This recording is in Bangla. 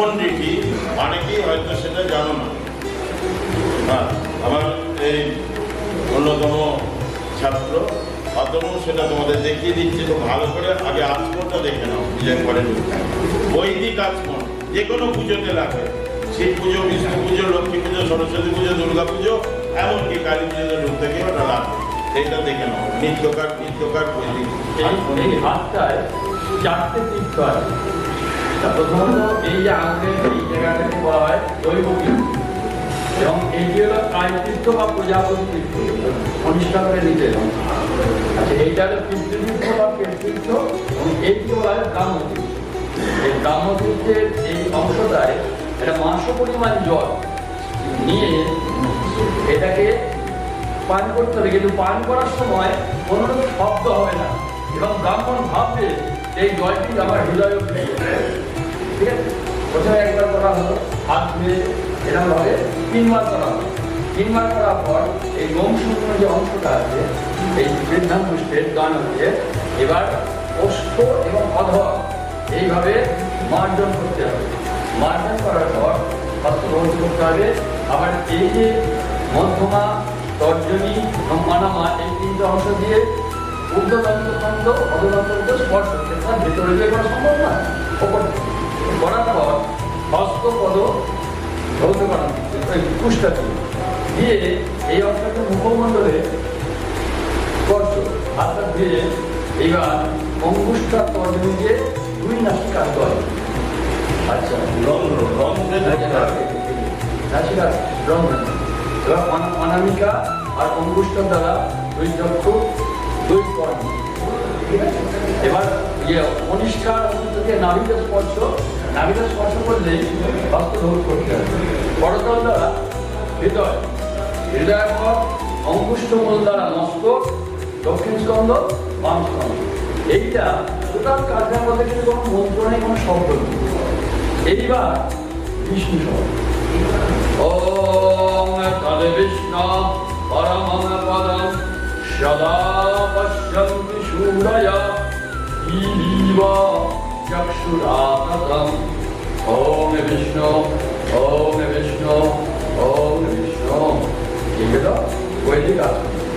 পণ্ডিতই অনেকেই হয়তো সেটা জানো না। আমার এই অন্যতম ছাত্র অতম সেটা তোমাদের দেখিয়ে দিচ্ছি, তো ভালো করে আগে আচমনটা দেখে নাও বিজয় করেন বৈদিক আচমন যে কোনো পুজোতে লাগে। শিব পুজো, বিষ্ণু পুজো, লক্ষ্মী পুজো, সরস্বতী পুজো, দুর্গা পুজো, এমনকি কালী পুজোতে ঢুকতে গিয়ে ওটা লাগে। সেইটা দেখে নাও, নিত্যকার নিত্যকার বৈদিক। এই হাতটায় চারটে আছে। প্রথমত এই যে আঙুলের এই জায়গাটাকে বলা হয় দৈবতীর্থ এবং এইটি হলো কায় বা প্রজাপতি পরিষ্কার করে নিতে আচ্ছা এইটা হলো পিতৃতীর্থ বা পেটতীর্থ এবং এইটি বলা হয় ব্রাহ্মতীর্থ এই ব্রাহ্মতীর্থের এই অংশটায় একটা মাংস পরিমাণ জল নিয়ে এটাকে পান করতে হবে কিন্তু পান করার সময় কোনো শব্দ হবে না এবং ব্রাহ্মণ ভাববে এই জলটি আমার হৃদয় ঠিক আছে? প্রথমে একবার করা হলো, হাত ধুয়ে এরকমভাবে তিনবার করা হলো। তিনবার করার পর এই শুকনো যে অংশটা আছে, এই বৃদ্ধাঙ্গুষ্ঠের গান হচ্ছে, এবার ওষ্ঠ এবং অধর এইভাবে মার্জন করতে হবে। মার্জন করার পর হস্ত করতে হবে। আবার এই যে মধ্যমা, তর্জনী এবং মানামা, এই তিনটে অংশ দিয়ে ঊর্ধ্বতন্ত্র খণ্ড অধতন্ত্র স্পর্শ। সেটা ভেতরে না, ওপর করা কুষ্টা দিয়ে। দিয়ে এই অংশটা মুখমণ্ডলে স্পর্শ আচ্ছা অনামিকা আর অঙ্গুষ্ঠ দ্বারা দুই চক্ষু দুই পয়েন্ট এবার ইয়ে থেকে স্পর্শ স্পর্শ করতে হবে। করতল দ্বারা হৃদয় হৃদয় দ্বারা মস্তক দক্ষিণ স্কন্ধ, বাম স্কন্ধ। এইটা টোটাল কাজের মধ্যে কিন্তু কোনো মন্ত্র নেই, কোনো শব্দ নেই। এইবার বিষ্ণু শব্দ। ওম তদ বিষ্ণু, পরম পদম, সদা चक्षुरातम् ॐ विष्णु ॐ विष्णु ॐ विष्णु এগুলো বৈদিক আসন